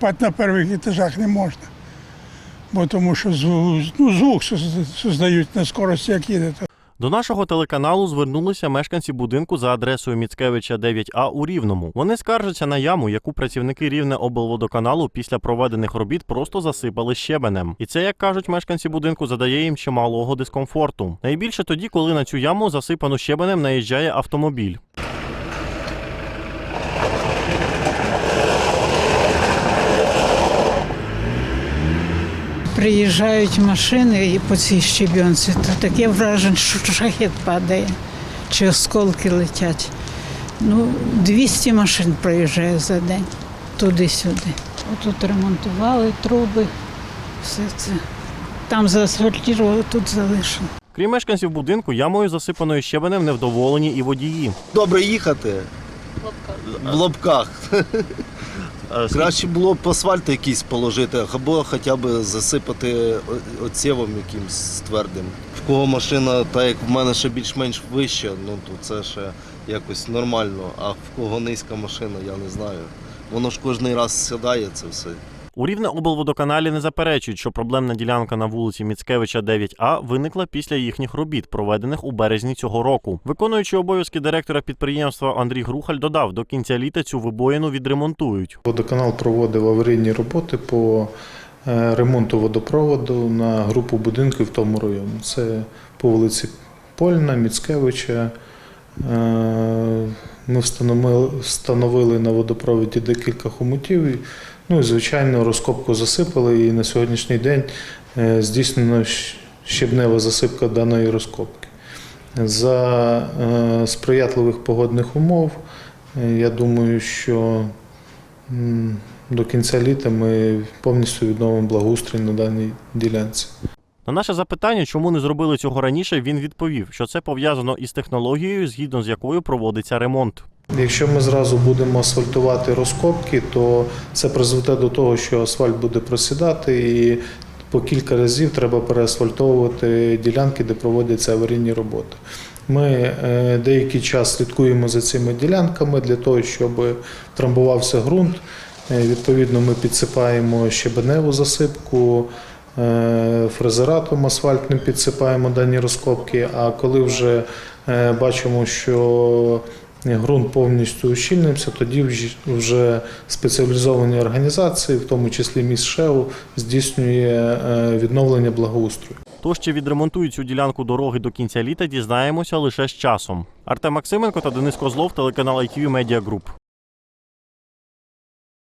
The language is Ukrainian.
Спати на перших етажах не можна. Бо тому що ну, звук создають на скорості, як їдете. До нашого телеканалу звернулися мешканці будинку за адресою Міцкевича 9А у Рівному. Вони скаржаться на яму, яку працівники Рівне облводоканалу після проведених робіт просто засипали щебенем. І це, як кажуть мешканці будинку, задає їм чималого дискомфорту. Найбільше тоді, коли на цю яму засипану щебенем наїжджає автомобіль. Приїжджають машини і по цій щебінці, то таке враження, що шахет падає, чи осколки летять. Ну, 200 машин проїжджає за день, туди-сюди. Отут ремонтували труби, все це. Там заасфальтували, тут залишили. Крім мешканців будинку, ямою засипаною щебенем невдоволені і водії. добре їхати. В лобках. Краще було б асфальт якийсь положити, або хоча б засипати оцєвом якимсь твердим. В кого машина, так як в мене ще більш-менш вища, ну то це ще якось нормально. А в кого низька машина, я не знаю. Воно ж кожен раз сідає це все. У Рівне облводоканалі не заперечують, що проблемна ділянка на вулиці Міцкевича 9А виникла після їхніх робіт, проведених у березні цього року. Виконуючи обов'язки директора підприємства Андрій Грухаль додав, до кінця літа цю вибоїну відремонтують. Водоканал проводив аварійні роботи по е, ремонту водопроводу на групу будинків в тому районі. Це по вулиці Польна, Міцкевича. Е, Ми встановили, встановили на водопроводі декілька хомутів. Ну і звичайно, розкопку засипали. І на сьогоднішній день е, здійснено щебнева засипка даної розкопки. За е, сприятливих погодних умов, е, я думаю, що До кінця літа ми повністю відновимо благоустрій на даній ділянці. На наше запитання, чому не зробили цього раніше, він відповів, що це пов'язано із технологією, згідно з якою проводиться ремонт. Якщо ми зразу будемо асфальтувати розкопки, то це призведе до того, що асфальт буде просідати, і по кілька разів треба переасфальтовувати ділянки, де проводяться аварійні роботи. Ми е, деякий час слідкуємо за цими ділянками для того, щоб трамбувався ґрунт. Е, Відповідно, ми підсипаємо щебеневу засипку, фрезератом асфальтним підсипаємо дані розкопки. А коли вже е, бачимо, що ґрунт повністю ущільнився, тоді вже спеціалізовані організації, в тому числі міськшеу, здійснює е, відновлення благоустрою. То, що відремонтують цю ділянку дороги до кінця літа, дізнаємося лише з часом. Артем Максименко та Денис Козлов, телеканал ITV Media Group.